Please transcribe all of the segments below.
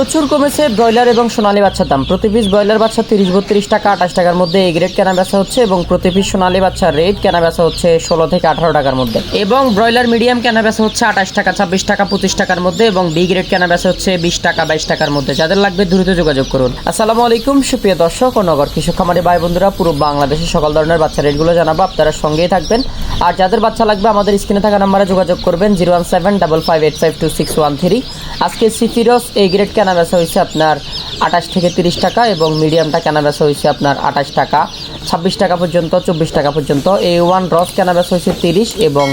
প্রচুর কমেছে ব্রয়লার এবং সোনালী বাচ্চার দাম। প্রতি পিস ব্রয়লার বাচ্চা তিরিশ বত্রিশ টাকা, আঠাশ টাকার মধ্যে এই গ্রেড কেনা বেচা হচ্ছে এবং প্রতি পিস সোনালী বাচ্চার রেট কেনা বেচা হচ্ছে ষোলো থেকে আঠারো টাকার মধ্যে। এবং ব্রয়লার মিডিয়াম কেনা বেচা হচ্ছে আঠাশ টাকা, ছাব্বিশ টাকা, পঁচিশ টাকার মধ্যে এবং বি গ্রেড কেনা বেচা হচ্ছে বিশ টাকা, বাইশ টাকার মধ্যে। যাদের লাগবে দ্রুত যোগাযোগ করুন। আসসালামু আলাইকুম, সুপ্রিয় দর্শক ও নগর কৃষক খামারি ভাই বন্ধুরা, পুরো বাংলাদেশের সকল ধরনের বাচ্চা রেটগুলো জানাব, আপনারা সঙ্গেই থাকবেন। আর যাদের বাচ্চা লাগবে, আমাদের স্ক্রিনে থাকা নাম্বারে যোগাযোগ করবেন, zero one seven double five eight five two six one three. আজকে সিফিরস এই গ্রেড কেনা বেচা হয়েছে আপনার আঠাশ থেকে তিরিশ টাকা এবং মিডিয়ামটা কেনা বেচা হয়েছে আপনার আঠাশ টাকা। ছাব্বিশ টাকা পর্যন্ত, চব্বিশ টাকা পর্যন্ত। এ ওয়ান রস কেনা বেচা হয়েছে তিরিশ এবং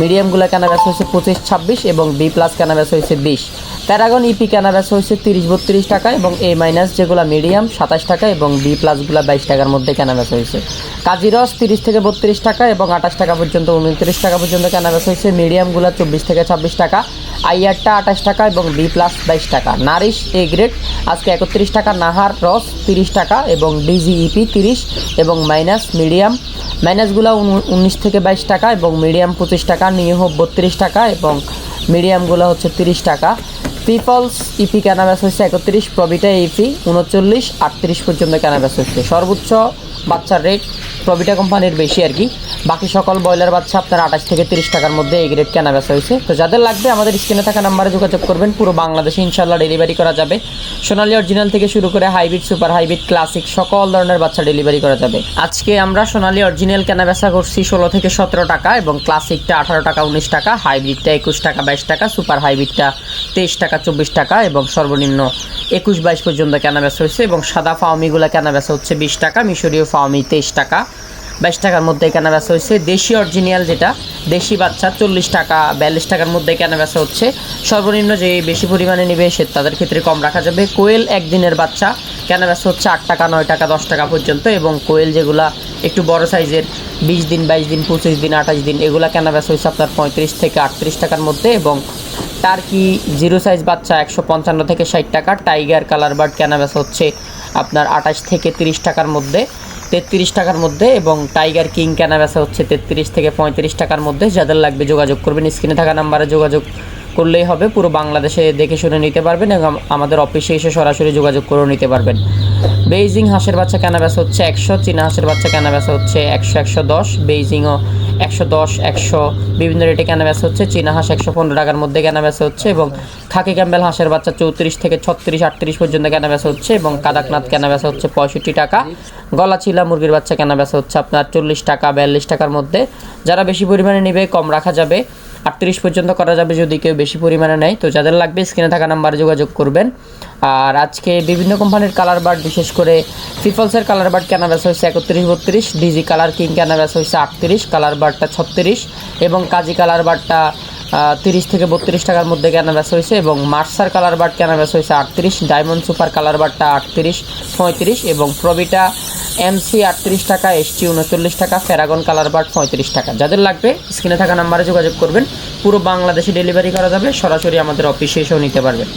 মিডিয়ামগুলো কেনা বেচা হয়েছে পঁচিশ, ছাব্বিশ এবং বি প্লাস কেনা বেচা হয়েছে বিশ। প্যারাগন ইপি কেনা বেচা হয়েছে তিরিশ, বত্রিশ টাকা এবং এ মাইনাস যেগুলো মিডিয়াম, সাতাশ টাকা এবং বি প্লাসগুলো বাইশ টাকার মধ্যে কেনা বেচা হয়েছে। কাজি রস তিরিশ থেকে বত্রিশ টাকা এবং আঠাশ টাকা পর্যন্ত, উনত্রিশ টাকা পর্যন্ত কেনা বেচা হয়েছে। মিডিয়ামগুলো চব্বিশ থেকে ছাব্বিশ টাকা। আইয়ারটা আঠাশ টাকা এবং বি প্লাস বাইশ টাকা। নারিশ, এ গ্রেড, আজকে একত্রিশ টাকা, নাহার, রস তিরিশ টাকা এবং ডিজিইপি তিরিশ এবং মাইনাস মিডিয়াম। মাইনাসগুলো উনিশ থেকে বাইশ টাকা এবং মিডিয়াম পঁচিশ টাকা নিয়ে হোক বত্রিশ টাকা এবং মিডিয়ামগুলো হচ্ছে তিরিশ টাকা। পিপলস, ইপি কেনা বেচা হচ্ছে একত্রিশ, প্রবিটা ইপি উনচল্লিশ, আটত্রিশ পর্যন্ত কেনা বেচা হচ্ছে সর্বোচ্চ বাচ্চার রেট প্রবিটা কোম্পানির বেশি আর কি। বাকি সকল ব্রয়লার বাচ্চা আপনার আঠাশ থেকে তিরিশ টাকার মধ্যে এই গ্রেড কেনা বেচা হয়েছে। তো যাদের লাগবে আমাদের স্ক্রিনে থাকা নাম্বারে যোগাযোগ করবেন। পুরো বাংলাদেশে ইনশাল্লাহ ডেলিভারি করা যাবে। সোনালি অরিজিনাল থেকে শুরু করে হাইব্রিড সুপার হাইব্রিড ক্লাসিক সকল ধরনের বাচ্চা ডেলিভারি করা যাবে। আজকে আমরা সোনালি অরিজিনাল কেনা বেচা করছি ষোলো থেকে সতেরো টাকা এবং ক্লাসিকটা আঠারো টাকা, উনিশ টাকা হাইব্রিডটা একুশ টাকা, বাইশ টাকা সুপার হাইব্রিডটা তেইশ টাকা, চব্বিশ টাকা এবং সর্বনিম্ন একুশ বাইশ পর্যন্ত কেনা বেচা হয়েছে এবং সাদা ফাওমিগুলো কেনা বেচা হচ্ছে বিশ টাকা, মিশরীয় ফাওমি তেইশ টাকা। বাইশ টাকার মধ্যে কেনা বেচা হয়েছে। দেশি অরিজিনাল যেটা, দেশি বাচ্চা, চল্লিশ টাকা, বিয়াল্লিশ টাকার মধ্যে কেনা বেচা হচ্ছে। সর্বনিম্ন যে বেশি পরিমাণে নেবে, সে তাদের ক্ষেত্রে কম রাখা যাবে। কোয়েল একদিনের বাচ্চা, কেনা বেচা হচ্ছে আট টাকা, নয় টাকা, দশ টাকা পর্যন্ত এবং কোয়েল যেগুলা একটু বড় সাইজের, বিশ দিন, বাইশ দিন, পঁচিশ দিন, আঠাশ দিন, এগুলা কেনা বেচা হচ্ছে আপনার পঁয়ত্রিশ থেকে আটত্রিশ টাকার মধ্যে এবং টার্কি জিরো সাইজ বাচ্চা একশো পঞ্চান্ন থেকে ষাট টাকা, টাইগার, কালার বার্ড কেনা বেচা হচ্ছে আপনার আঠাশ থেকে তিরিশ টাকার মধ্যে। তেত্রিশ টাকার মধ্যে এবং টাইগার কিং কেনা বেচা হচ্ছে তেত্রিশ থেকে পঁয়ত্রিশ টাকার মধ্যে। যাদের লাগবে যোগাযোগ করবেন, স্ক্রিনে থাকা নাম্বারে যোগাযোগ করলেই হবে। পুরো বাংলাদেশে দেখে শুনে নিতে পারবেন এবং আমাদের অফিসে এসে সরাসরি যোগাযোগ করেও নিতে পারবেন। বেইজিং হাঁসের বাচ্চা কেনা বেচা হচ্ছে একশো, চীনা হাঁসের বাচ্চা কেনা বেচা হচ্ছে একশো একশো দশ। বেইজিংও একশো দশ, একশো বিভিন্ন রেটে কেনা বেচা হচ্ছে। চীনা হাঁস একশো পনেরো টাকার মধ্যে কেনা বেচা হচ্ছে এবং খাকি ক্যাম্বেল হাঁসের বাচ্চা চৌত্রিশ থেকে ছত্রিশ, আটত্রিশ পর্যন্ত কেনা বেচা হচ্ছে এবং কাদাকনাথ কেনা বেচা হচ্ছে পঁয়ষট্টি টাকা। গলা চিলা মুরগির বাচ্চা কেনা বেচা হচ্ছে আপনার চল্লিশ টাকা, বিয়াল্লিশ টাকার মধ্যে। যারা বেশি পরিমাণে নেবে, কম রাখা যাবে। আটত্রিশ পর্যন্ত করা যাবে যদি কেউ বেশি পরিমাণে নেয়। তো যাদের লাগবে স্ক্রিনে থাকা নাম্বারে যোগাযোগ করবেন। আর আজকে বিভিন্ন কোম্পানির কালার বার্ড বিশেষ করে পিপলসের কালার বার্ড কেনা বেচা হয়েছে একত্রিশ বত্রিশ ডিজি কালার কিং কেনা বেচা হয়েছে আটত্রিশ কালার বার্ডটা ছত্রিশ এবং কাজী কালার বার্ডটা তিরিশ থেকে বত্রিশ টাকার মধ্যে কেনা বেচা হয়েছে এবং মার্সার কালার বার্ড কেনা বেচা হয়েছে আটত্রিশ ডায়মন্ড সুপার কালার বার্ডটা আটত্রিশ, পঁয়ত্রিশ এবং প্রবিটা এমসি আটত্রিশ টাকা এসটি উনচল্লিশ টাকা ফেরাগন কালার বার্ড পঁয়ত্রিশ টাকা। যাদের লাগবে, স্ক্রিনে থাকা নাম্বারে যোগাযোগ করবেন। পুরো বাংলাদেশে ডেলিভারি করা যাবে, সরাসরি আমাদের অফিসে এসেও নিতে পারবেন।